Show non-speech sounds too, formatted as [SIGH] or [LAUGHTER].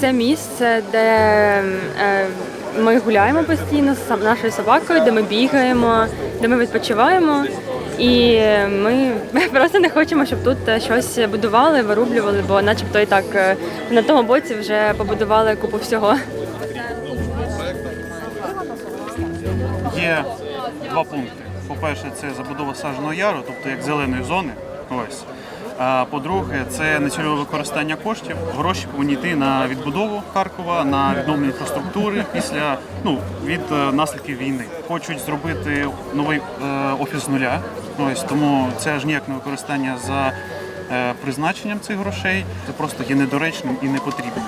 Це місце, де е, ми гуляємо постійно з нашою собакою, де ми бігаємо, де ми відпочиваємо. І ми [LAUGHS] просто не хочемо, щоб тут е, щось будували, вирублювали, бо начебто і так е, на тому боці вже побудували купу всього. Є два пункти. По-перше, це забудова саженого яру, тобто як зеленої зони. Ось. А по-друге, це нецільове використання коштів. Гроші повинні йти на відбудову Харкова, на відновлення інфраструктури після ну від е, наслідків війни. Хочуть зробити новий е, офіс з нуля. Ось тому це аж ніяк не використання за е, призначенням цих грошей. Це просто є недоречним і непотрібним.